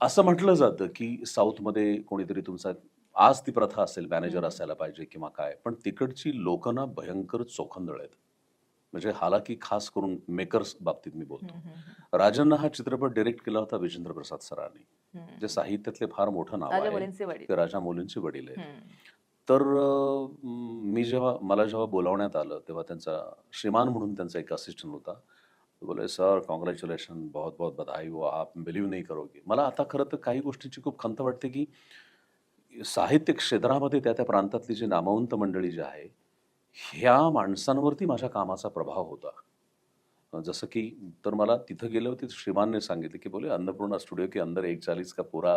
असं म्हटलं जातं की साऊथमध्ये कोणीतरी तुमचा आज ती प्रथा असेल मॅनेजर. असायला पाहिजे किंवा काय पण तिकडची लोक ना भयंकर चोखंदळ आहेत. म्हणजे हालाकी खास करून मेकर्स बाबतीत मी बोलतो. राजांना हा चित्रपट डिरेक्ट केला होता विजेंद्र प्रसाद सरांनी. जे साहित्यातले फार मोठं नाव आहे ते राजा मोलींचे वडील आहेत. तर मी जेव्हा मला जेव्हा बोलावण्यात आलं तेव्हा त्यांचा श्रीमान म्हणून त्यांचा एक असिस्टंट होता. तो बोले सर कॉंग्रॅच्युलेशन बहुत बहुत बधाई वो आप बिलीव नाही करोगे. मला आता खरं तर काही गोष्टींची खूप खंत वाटते की साहित्य क्षेत्रामध्ये त्या त्या प्रांतातली जी नामवंत मंडळी जी आहे ह्या माणसांवरती माझ्या कामाचा प्रभाव होता. जसं की तर मला तिथं गेले होते श्रीमानने सांगितले की बोले अन्नपूर्णा स्टुडियो के अंदर एक चालीस का पूरा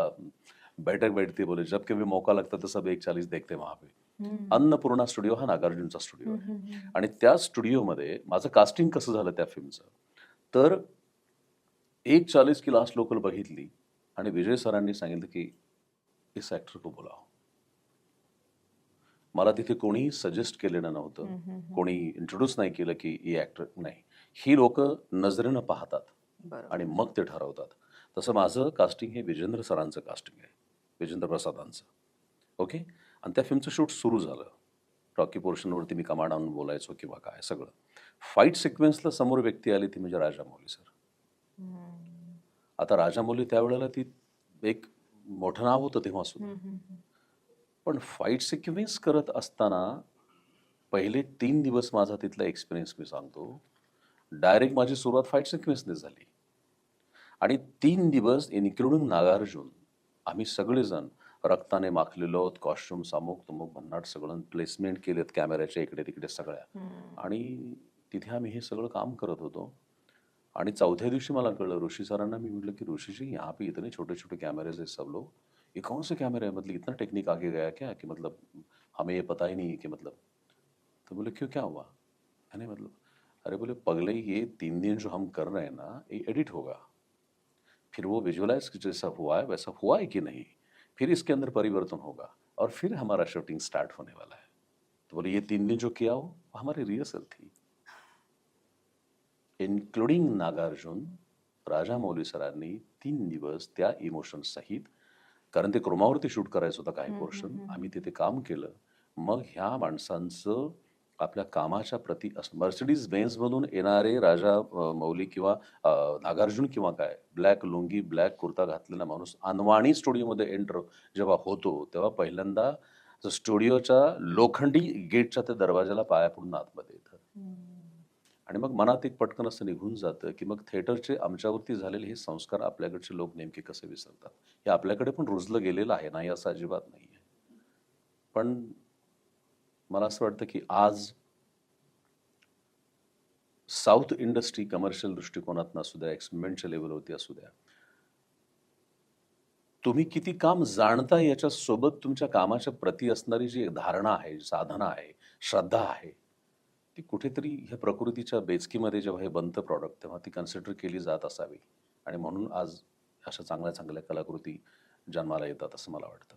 बैठक बैठती बोले जब कभी मौका लगता तो सब एक चालीस देखते वहाँ पे. अन्नपूर्णा स्टुडिओ हा नागार्जुनचा स्टुडिओ आहे. आणि त्या स्टुडिओमध्ये माझं कास्टिंग कसं झालं त्या फिल्मचं तर एक चाळीस की लास्ट लोकल बघितली आणि विजय सरांनी सांगितलं की इस ॲक्टर को बोलाव मला तिथे कोणी सजेस्ट केलेलं नव्हतं. कोणी इंट्रोड्यूस नाही केलं की ही ॲक्टर नाही. ही लोक नजरेनं पाहतात आणि मग ते ठरवतात. तसं माझं कास्टिंग हे विजेंद्र सरांचं कास्टिंग आहे. विजेंद्र प्रसादांचं. ओके आणि त्या फिल्मचं शूट सुरू झालं. रॉकी पोर्शनवरती मी कमांड आणून बोलायचो किंवा काय सगळं. फाईट सिक्वेन्सला समोर व्यक्ती आली ती म्हणजे राजामौली सर. आता राजामौली त्यावेळेला ती एक मोठं नाव होतं तेव्हा सुद्धा. पण फाईट सिक्वेन्स करत असताना पहिले तीन दिवस माझा तिथला एक्सपिरियन्स मी सांगतो. डायरेक्ट माझी सुरुवात फाईट सिक्वेन्सने झाली. आणि तीन दिवस इन्क्लुडिंग नागार्जुन आम्ही सगळेजण रक्ताने माखलेलो कॉस्ट्युम्स अमुक तुमुक भन्नाट सगळं प्लेसमेंट केलेत कॅमेऱ्याच्या इकडे तिकडे सगळ्या. आणि तिथे आम्ही हे सगळं काम करत होतो. आणि चौथ्या दिवशी मला कळलं ऋषी सरांना मी म्हटलं की ऋषी जी यहाँ पे इतने छोटे छोटे कैमरेज है सब लोग. ये कौन से कैमरे हैं? मतलब इतना टेक्निक आगे गया क्या कि मतलब हमें ये पता ही नहीं है कि मतलब? तो बोले क्यों क्या हुआ? मैंने मतलब अरे बोले पगले ये तीन दिन जो हम कर रहे हैं ना ये एडिट होगा. फिर वो विजुअलाइज जैसा हुआ है वैसा हुआ है कि नहीं? फिर इसके अंदर परिवर्तन होगा और फिर हमारा शूटिंग स्टार्ट होने वाला है। तो बोले ये तीन दिन जो किया हो वो हमारी रिहर्सल थी। इन्क्लुडिंग नागार्जुन राजा मौली सरांनी तीन दिवस त्या इमोशन सहित कारण ते क्रोमावरती शूट करायचं होतं काही हम्म, पोर्शन हम्म, हम्म. आम्ही तिथे काम केलं. मग ह्या माणसांचं आपल्या कामाच्या प्रती मर्सिडीज बेन्समधून येणारे राजा मौली किंवा नागार्जुन किंवा काय? ब्लॅक लुंगी ब्लॅक कुर्ता घातलेला माणूस अनवाणी स्टुडिओमध्ये एंटर जेव्हा होतो तेव्हा पहिल्यांदा स्टुडिओच्या लोखंडी गेटच्या त्या दरवाजाला पाया पडून आतमध्ये येतं. आणि मग मनात एक पटकन असं निघून जातं की मग थिएटरचे आमच्यावरती झालेले हे संस्कार आपल्याकडचे लोक नेमके कसे विसरतात? हे आपल्याकडे पण रुजलं गेलेलं आहे नाही असं अजिबात नाही आहे पण मला असं वाटतं की आज साऊथ इंडस्ट्री कमर्शियल दृष्टिकोनातून असू द्या एक्सपेरिमेंटच्या लेवलवरती असू द्या तुम्ही किती काम जाणता याच्यासोबत तुमच्या कामाच्या प्रती असणारी जी एक धारणा आहे साधना आहे श्रद्धा आहे ती कुठेतरी ह्या प्रकृतीच्या बेचकीमध्ये जेव्हा हे बनतं प्रॉडक्ट तेव्हा ती कन्सिडर केली जात असावी. आणि म्हणून आज अशा चांगल्या चांगल्या कलाकृती जन्माला येतात असं मला वाटतं.